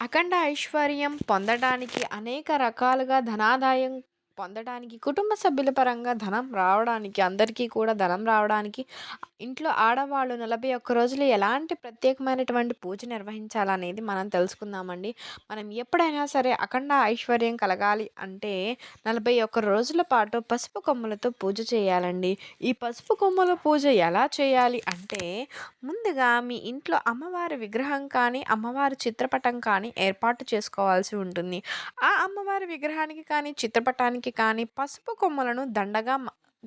అఖండ ఐశ్వర్యం పొందడానికి అనేక రకాలుగా ధనాదాయం పొందడానికి కుటుంబ సభ్యుల పరంగా ధనం రావడానికి అందరికీ కూడా ధనం రావడానికి ఇంట్లో ఆడవాళ్ళు నలభై ఒక్క రోజులు ఎలాంటి ప్రత్యేకమైనటువంటి పూజ నిర్వహించాలనేది మనం తెలుసుకుందామండి. మనం ఎప్పుడైనా సరే అఖండ ఐశ్వర్యం కలగాలి అంటే నలభై ఒక్క రోజుల పాటు పసుపు కొమ్ములతో పూజ చేయాలండి. ఈ పసుపు కొమ్ముల పూజ ఎలా చేయాలి అంటే ముందుగా మీ ఇంట్లో అమ్మవారి విగ్రహం కానీ అమ్మవారి చిత్రపటం కానీ ఏర్పాటు చేసుకోవాల్సి ఉంటుంది. ఆ అమ్మవారి విగ్రహానికి కానీ చిత్రపటానికి కానీ పసుపు కొమ్మలను దండగా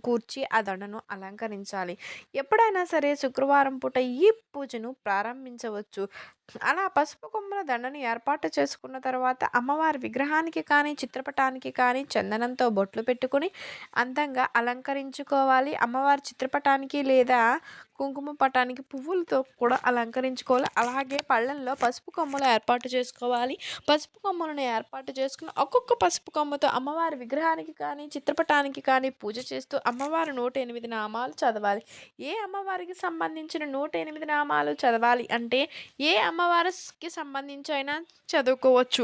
కూర్చి ఆ దండను అలంకరించాలి. ఎప్పుడైనా సరే శుక్రవారం పూట ఈ పూజను ప్రారంభించవచ్చు. అలా పసుపు కొమ్మల దండను ఏర్పాటు చేసుకున్న తర్వాత అమ్మవారి విగ్రహానికి కానీ చిత్రపటానికి కానీ చందనంతో బొట్లు పెట్టుకుని అందంగా అలంకరించుకోవాలి. అమ్మవారి చిత్రపటానికి లేదా కుంకుమ పటానికి పువ్వులతో కూడా అలంకరించుకోవాలి. అలాగే పళ్ళల్లో పసుపు కొమ్మలు ఏర్పాటు చేసుకోవాలి. పసుపు కొమ్మలను ఏర్పాటు చేసుకుని ఒక్కొక్క పసుపు కొమ్మతో అమ్మవారి విగ్రహానికి కానీ చిత్రపటానికి కానీ పూజ చేస్తూ అమ్మవారి నూట ఎనిమిది నామాలు చదవాలి. ఏ అమ్మవారికి సంబంధించిన నూట ఎనిమిది నామాలు చదవాలి అంటే ఏ అమ్మవారికి సంబంధించి అయినా చదువుకోవచ్చు.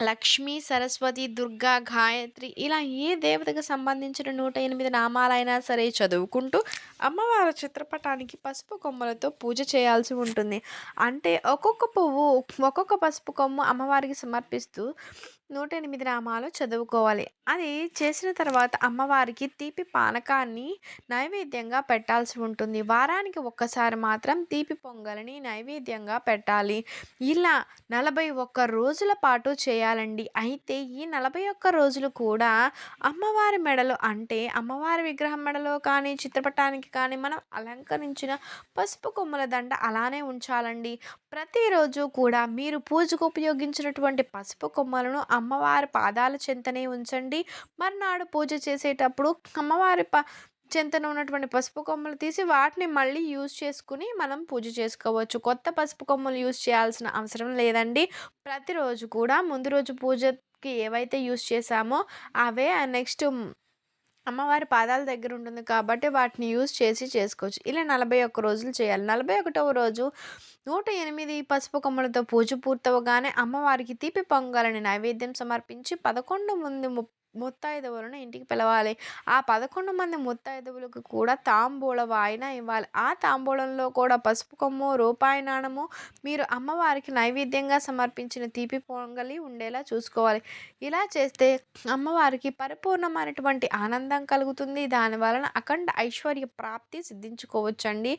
లక్ష్మి సరస్వతి దుర్గా గాయత్రి ఇలా ఏ దేవతకు సంబంధించిన నూట ఎనిమిది నామాలైనా సరే చదువుకుంటూ అమ్మవారి చిత్రపటానికి పసుపు కొమ్మలతో పూజ చేయాల్సి ఉంటుంది. అంటే ఒక్కొక్క పువ్వు ఒక్కొక్క పసుపు కొమ్ము అమ్మవారికి సమర్పిస్తూ నూట ఎనిమిది నామాలు చదువుకోవాలి. అది చేసిన తర్వాత అమ్మవారికి తీపి పానకాన్ని నైవేద్యంగా పెట్టాల్సి ఉంటుంది. వారానికి ఒక్కసారి మాత్రం తీపి పొంగలిని నైవేద్యంగా పెట్టాలి. ఇలా నలభై ఒక్క రోజుల పాటు చేయాలండి. అయితే ఈ నలభై ఒక్క రోజులు కూడా అమ్మవారి మెడలో అంటే అమ్మవారి విగ్రహం మెడలో కానీ చిత్రపటానికి కానీ మనం అలంకరించిన పసుపు కొమ్మల దండ అలానే ఉంచాలండి. ప్రతిరోజు కూడా మీరు పూజకు ఉపయోగించినటువంటి పసుపు కొమ్మలను అమ్మవారి పాదాల చెంతనే ఉంచండి. మర్నాడు పూజ చేసేటప్పుడు అమ్మవారి ప చెంతన ఉన్నటువంటి పసుపు కొమ్మలు తీసి వాటిని మళ్ళీ యూజ్ చేసుకుని మనం పూజ చేసుకోవచ్చు. కొత్త పసుపు కొమ్మలు యూజ్ చేయాల్సిన అవసరం లేదండి. ప్రతిరోజు కూడా ముందు రోజు పూజకి ఏవైతే యూజ్ చేసామో అవే నెక్స్ట్ అమ్మవారి పాదాల దగ్గర ఉంటుంది కాబట్టి వాటిని యూజ్ చేసి చేసుకోవచ్చు. ఇలా నలభై ఒక్క రోజులు చేయాలి. నలభై ఒకటవ రోజు నూట ఎనిమిది పసుపు కొమ్మలతో పూజ పూర్తవగానే అమ్మవారికి తీపి పొంగలని నైవేద్యం సమర్పించి పదకొండు ముందు ము ముత్తైదువులను ఇంటికి పిలవాలి. ఆ పదకొండు మంది ముత్తైదువులకు కూడా తాంబూల వాయిన ఇవ్వాలి. ఆ తాంబూలంలో కూడా పసుపు కొమ్ము రూపాయి నాణము మీరు అమ్మవారికి నైవేద్యంగా సమర్పించిన తీపి పొంగలి ఉండేలా చూసుకోవాలి. ఇలా చేస్తే అమ్మవారికి పరిపూర్ణమైనటువంటి ఆనందం కలుగుతుంది. దాని వలన అఖండ ఐశ్వర్య ప్రాప్తి సిద్ధించుకోవచ్చండి.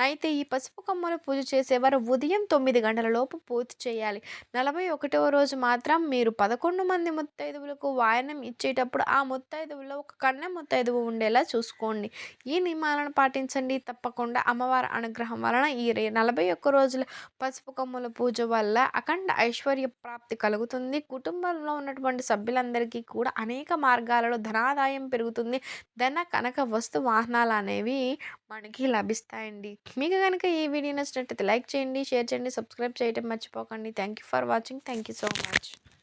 అయితే ఈ పసుపు కొమ్మలు పూజ చేసేవారు ఉదయం తొమ్మిది గంటల లోపు పూర్తి చేయాలి. నలభై ఒకటవ రోజు మాత్రం మీరు పదకొండు మంది ముత్తైదువులకు వాయనం వచ్చేటప్పుడు ఆ ముత్తైదువులో ఒక కన్య ముత్తైదువు ఉండేలా చూసుకోండి. ఈ నియమాలను పాటించండి. తప్పకుండా అమ్మవారి అనుగ్రహం వలన ఈ రే- నలభై ఒక్క రోజుల పసుపు కొమ్మల పూజ వల్ల అఖండ ఐశ్వర్య ప్రాప్తి కలుగుతుంది. కుటుంబంలో ఉన్నటువంటి సభ్యులందరికీ కూడా అనేక మార్గాలలో ధనాదాయం పెరుగుతుంది. ధన కనక వస్తు వాహనాలు అనేవి మనకి లభిస్తాయండి. మీకు కనుక ఈ వీడియో నచ్చినట్టయితే లైక్ చేయండి షేర్ చేయండి సబ్స్క్రైబ్ చేయడం మర్చిపోకండి. Thank you for watching. Thank you so much.